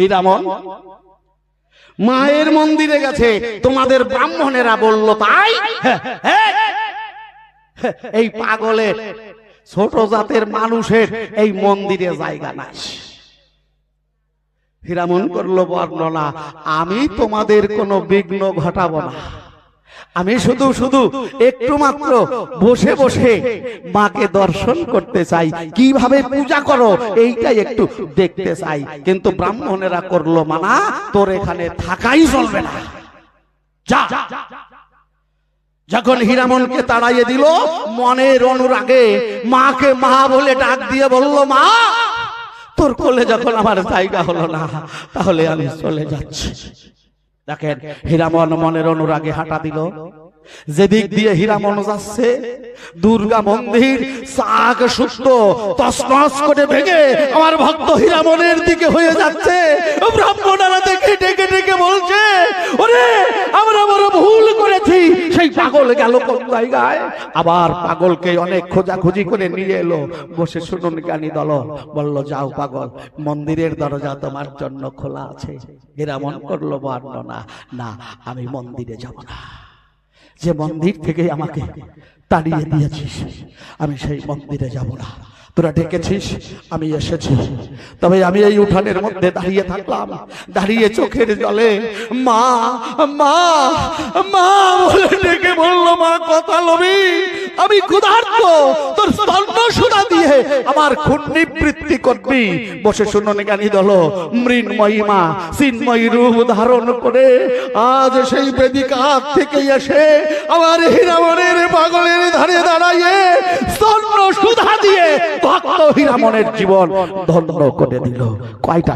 হীরামন মায়ের মন্দিরে গেছে, তোমাদের ব্রাহ্মণেরা বলল তাই? এই পাগলের ছোট জাতের মানুষের এই মন্দিরে জায়গা নাই। হীরামন করল, বর্ণনা, আমি তোমাদের কোনো বিঘ্ন ঘটাবো না। আমি শুধু শুধু একটু মাত্র বসে বসে মাকে দর্শন করতে চাই। কীভাবে পূজা করো, এইটাই একটু দেখতে চাই। কিন্তু ব্রাহ্মণেরা করল মানা, তোর এখানে থাকাই চলবে না। যা। যখন হীরামনকে তাড়াইয়ে দিল, মনের অনুরাগে মাকে মা বলে ডাক দিয়ে বলল, মা, তোর কোলে যখন আমার জায়গা হলো না, তাহলে আমি চলে যাচ্ছি। দেখেন, হীরামন মনের অনুরাগে হাঁটা দিল। যেদিক দিয়ে হীরামন যাচ্ছে, দুর্গা মন্দির শাক সুস্থ তসনস করে ভেঙে আমার ভক্ত হীরামনের দিকে হয়ে যাচ্ছে। ব্রাহ্মণারা দেখে, ডেকে ডেকে বলছে, ওরে আমরা বড় ভুল করেছি সেই পাগল গেল কোন জায়গায়? আবার পাগলকে অনেক খোঁজাখুঁজি করে নিয়ে এলো। বসে শুনুন জ্ঞানী দল, বলল, যাও পাগল, মন্দিরের দরজা তোমার জন্য খোলা আছে। এরা মন করল বর্ণনা না, আমি মন্দিরে যাব না। যে মন্দির থেকে আমাকে তাড়িয়ে দিয়েছিস, আমি সেই মন্দিরে যাব না। তোরা ডেকেছিস, আমি এসেছি। তবে আমি এই উঠানের মধ্যে দাঁড়িয়ে থাকলাম। দাঁড়িয়ে চোখের জলে মা মা মা বলে ডেকে বলল, মা, কথা লবি, আমি ক্ষুধার্ত। তোর স্তন্য সুদা দিয়ে আমার খুন নিবৃত্তি করবি। বসে শুনুন জ্ঞানী দল, মৃন্ময়ী মা, চিন্ময়ী রূপ ধারণ করে আজ সেই বেদিকা থেকে এসে আমার পাগলের হীরামনের জীবন ধন্য করে দিল। কয়টা